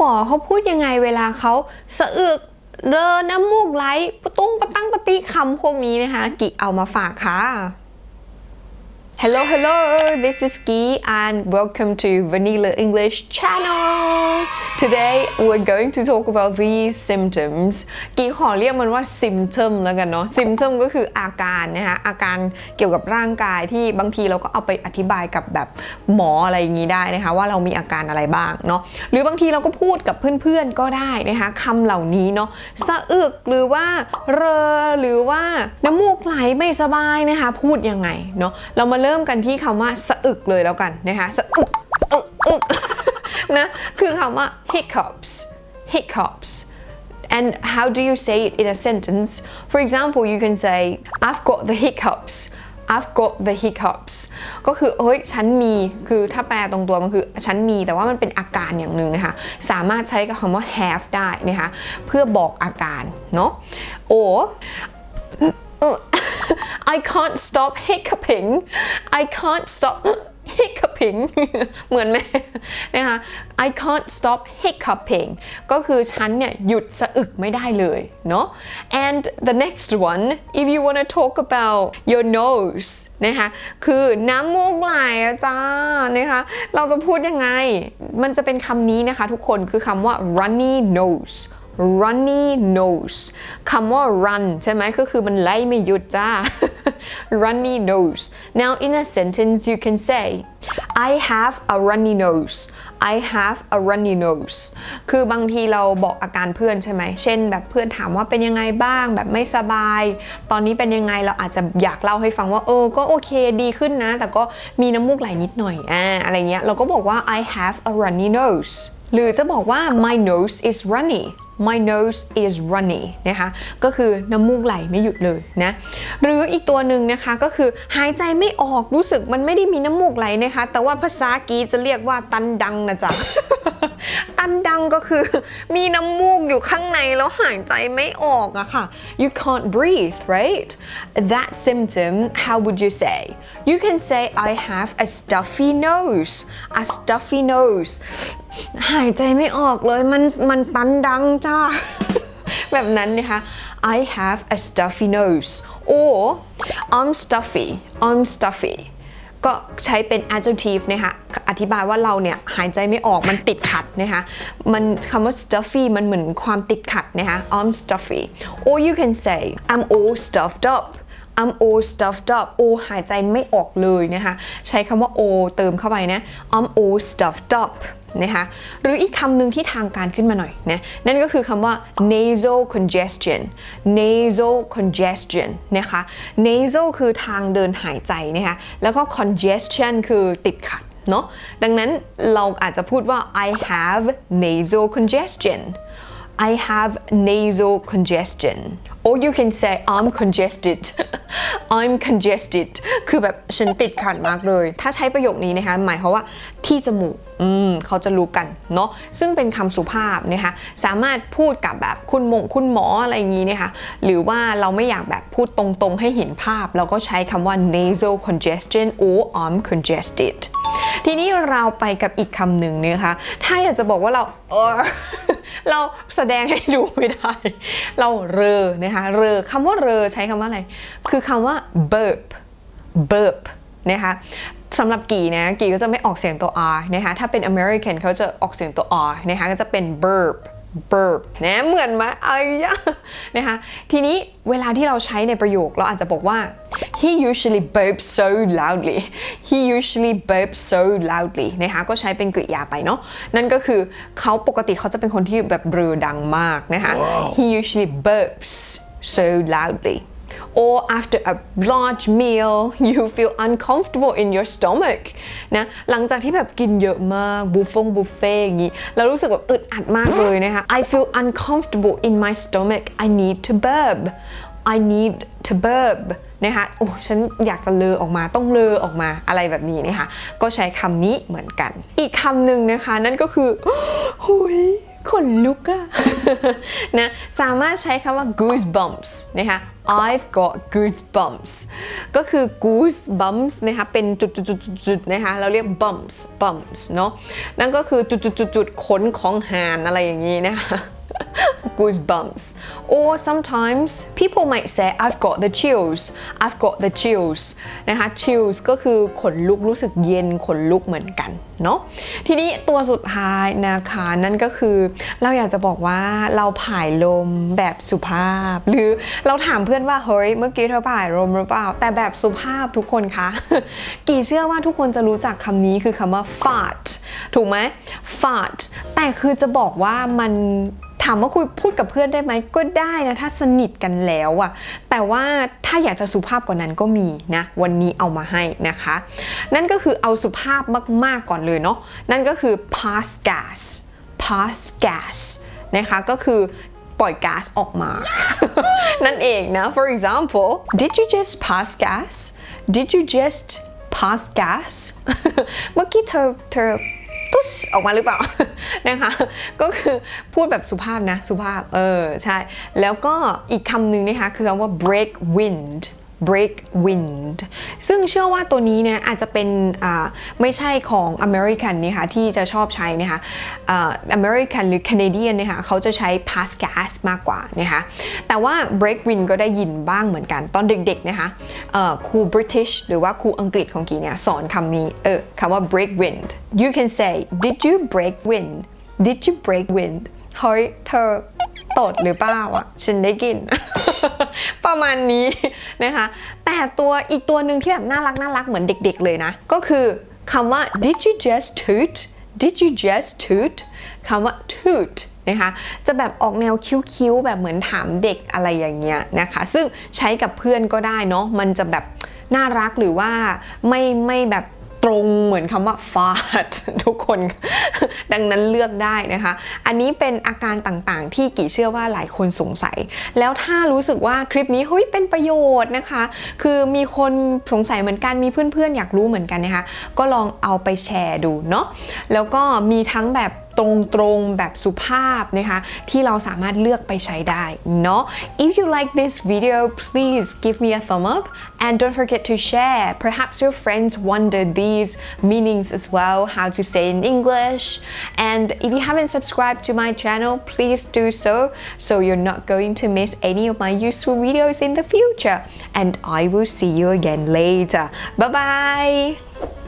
ฝอเขาพูดยังไงเวลาเขาสะอึกเรอน้ำมูกไหลปตุ้งปะตั้งปะติคำพวกนี้นะคะ กิเอามาฝากค่ะ Hello, hello, this is Gi and welcome to Vanilla English channel. Today we're going to talk about these symptoms. กีขอเรียกมันว่า symptom แล้วกันเนาะ symptom ก็คืออาการนะคะอาการเกี่ยวกับร่างกายที่บางทีเราก็เอาไปอธิบายกับแบบหมออะไรอย่างนี้ได้นะคะ ว่าเรามีอาการอะไรบ้างเนาะหรือบางทีเราก็พูดกับเพื่อนๆก็ได้นะคะคำเหล่านี้เนาะสะอึกหรือว่าเรอหรือว่าน้ำมูกไหลไม่สบายนะคะ พูดยังไงเนาะเรามาเริ่มกันที่คำว่าสะอึกเลยแล้วกันนะคะสะอึกอึกอึก นะคือคำว่า hiccups hiccups and how do you say it in a sentence for example you can say I've got the hiccups I've got the hiccups ก็คือเฮ้ยฉันมีคือถ้าแปลตรงตัวมันคือฉันมีแต่ว่ามันเป็นอาการอย่างหนึ่งนะคะ สามารถใช้กับคำว่า have ได้นะคะ เพื่อบอกอาการเนาะ or I can't stop hiccuping I can't stop hiccuping เหมือนไหมนะคะ I can't stop hiccuping ก็คือฉันเนี่ยหยุดสะอึกไม่ได้เลยเนาะ and the next one if you want to talk about your nose นะคะคือน้ำมูกไหลอะจ้านะคะเราจะพูดยังไง มันจะเป็นคำนี้นะคะทุกคนคือคำว่า runny nose runny nose คำว่า run ใช่ไหมก็คือมันไล่ไม่หยุดจ้า runny nose now in a sentence you can say I have a runny nose I have a runny nose คือบางทีเราบอกอาการเพื่อนใช่ไหม เช่นแบบเพื่อนถามว่าเป็นยังไงบ้าง แบบไม่สบาย ตอนนี้เป็นยังไงเราอาจจะอยากเล่าให้ฟังว่าเออ ก็โอเคดีขึ้นนะ แต่ก็มีน้ำมูกไหลนิดหน่อยอ่าอะไรเงี้ย เราก็บอกว่า I have a runny nose หรือจะบอกว่า my nose is runny my nose is runny นะคะ ก็คือน้ำมูกไหลไม่หยุดเลยนะ หรืออีกตัวหนึ่งนะคะก็คือหายใจไม่ออกรู้สึกมันไม่ได้มีน้ำมูกไหลนะคะ แต่ว่าภาษากีจะเรียกว่าตันดังนะจ๊ะ ตันดังก็คือ มีน้ำมูกอยู่ข้างในแล้วหายใจไม่ออกอะค่ะ you can't breathe right that symptom how would you say you can say I have a stuffy nose a stuffy nose หายใจไม่ออกเลยมันมันตันดังจ้า แบบนั้นนะคะ I have a stuffy nose or I'm stuffy I'm stuffy ก็ใช้เป็น adjective นะคะอธิบายว่าเราเนี่ยหายใจไม่ออกมันติดขัดนะคะมันคำว่า stuffy มันเหมือนความติดขัดนะคะ I'm stuffy or you can say I'm all stuffed up I'm all stuffed up โอหายใจไม่ออกเลยนะคะใช้คำว่า o เติมเข้าไปนะ I'm all stuffed up นะคะหรืออีกคำหนึ่งที่ทางการขึ้นมาหน่อยนะนั่นก็คือคำว่า nasal congestion nasal congestion นะคะ nasal คือทางเดินหายใจนะคะแล้วก็ congestion คือติดขัดเนาะดังนั้นเราอาจจะพูดว่า I have nasal congestion I have nasal congestion or you can say I'm congested I'm congested คือแบบฉันติดขัดมากเลย ถ้าใช้ประโยคนี้นะคะหมายความว่าที่จมูกอืมเขาจะรู้กันเนาะซึ่งเป็นคำสุภาพนะคะสามารถพูดกับแบบคุณมงคุณหมออะไรอย่างนี้นะคะหรือว่าเราไม่อยากแบบพูดตรงๆให้เห็นภาพ เราก็ใช้คำว่า nasal congestion or I'm congested ทีนี้เราไปกับอีกคำหนึ่งนะคะถ้าอยากจะบอกว่าเราเออ เราแสดงให้ดูไม่ได้ เราเรอนะคะเรอคำว่าเรอใช้คำว่าอะไร คือคำว่า burp burp นะคะสำหรับกีนะกีก็จะไม่ออกเสียงตัว r นะคะถ้าเป็น American เขาจะออกเสียงตัว r นะคะก็จะเป็น burp burp นะเหมือนไหมไอ้ยะนะคะทีนี้เวลาที่เราใช้ในประโยคเราอาจจะบอกว่า he usually burps so loudly he usually burps so loudly นะคะก็ใช้เป็นกริยาไปเนาะนั่นก็คือเขาปกติเขาจะเป็นคนที่แบบเรือดังมากนะคะ he usually burps so loudly or after a large meal you feel uncomfortable in your stomach นะหลังจากที่แบบกินเยอะมากบุฟฟงบุฟเฟ่อย่างนี้เรารู้สึกแบบอึดอัดมากเลยนะคะ I feel uncomfortable in my stomach I need to burp I need to burp นะคะโอ้ฉันอยากจะเลอออกมาต้องเลอออกมาอะไรแบบนี้นะคะก็ใช้คำนี้เหมือนกัน อีกคำหนึ่งนะคะนั่นก็คือหุยขนลุกอะนะสามารถใช้คำว่า goosebumps นะคะ I've got goosebumps ก็คือ goosebumps นะคะเป็นจุดๆๆๆนะคะเราเรียก bumps bumps เนาะนั่นก็คือจุดๆๆๆขนของหานอะไรอย่างนี้นะคะ goosebumps or sometimes people might say I've got the chills I've got the chills นะคะ chills ก็คือขนลุกรู้สึกเย็นขนลุกเหมือนกันเนาะ ทีนี้ตัวสุดท้ายนะคะนั่นก็คือ เราอยากจะบอกว่าเราผายลมแบบสุภาพ หรือเราถามเพื่อนว่า เฮ้ย เมื่อกี้เธอผายลมหรือเปล่า แต่แบบสุภาพทุกคนคะ กี่เชื่อว่าทุกคนจะรู้จักคำนี้คือคำว่า fart ถูกไหม fart แต่คือจะบอกว่ามัน ถามว่าคุยพูดกับเพื่อนได้ไหมก็ได้นะถ้าสนิทกันแล้วอะแต่ว่าถ้าอยากจะสุภาพกว่านั้นก็มีนะวันนี้เอามาให้นะคะ นั่นก็คือเอาสุภาพมากๆก่อนเลยเนาะนั่นก็คือ pass gas pass gas นะคะก็คือปล่อยก๊าซออกมา นั่นเองนะ for example did you just pass gas did you just pass gas เมื่อกี้เธอเธอ ตุ๊สออกมาหรือเปล่านะคะก็คือพูดแบบสุภาพนะ สุภาพ เออ ใช่ แล้วก็อีกคำหนึ่งนะคะคือคำว่า break wind break wind ซึ่งเชื่อว่าตัวนี้เนี่ยอาจจะเป็นไม่ใช่ของ American นี่ค่ะที่จะชอบใช้นะคะอ่า American หรือ Canadian เนี่ยค่ะเขาจะใช้ pass gas มากกว่านะคะแต่ว่า break wind ก็ได้ยินบ้างเหมือนกันตอนเด็กๆนะคะครู British หรือว่าครูอังกฤษของกีเนี่ยสอนคำนี้เออคำว่า break wind you can say did you break wind did you break wind เฮ้ยเธอตดหรือเปล่าอะฉันได้กิน ประมาณนี้นะคะ แต่ตัวอีกตัวหนึ่งที่แบบน่ารักน่ารักเหมือนเด็กๆเลยนะ ก็คือคำว่า did you just toot did you just toot คำว่า toot นะคะ จะแบบออกแนวคิ้วๆ แบบเหมือนถามเด็กอะไรอย่างเงี้ยนะคะ ซึ่งใช้กับเพื่อนก็ได้เนาะ มันจะแบบน่ารักหรือว่าไม่ไม่แบบ ตรงเหมือนคำว่าฟาดทุกคน ดังนั้นเลือกได้นะคะ อันนี้เป็นอาการต่างๆ ที่กี่เชื่อว่าหลายคนสงสัย แล้วถ้ารู้สึกว่าคลิปนี้เฮ้ยเป็นประโยชน์นะคะ คือมีคนสงสัยเหมือนกันมีเพื่อนๆ อยากรู้เหมือนกันนะคะ ก็ลองเอาไปแชร์ดูเนาะแล้วก็มีทั้งแบบตรงๆแบบสุภาพนะคะที่เราสามารถเลือกไปใช้ได้เนาะ If you like this video please give me a thumb up and don't forget to share perhaps your friends wonder these meanings as well how to say in English and if you haven't subscribed to my channel please do so so you're not going to miss any of my useful videos in the future and I will see you again later bye bye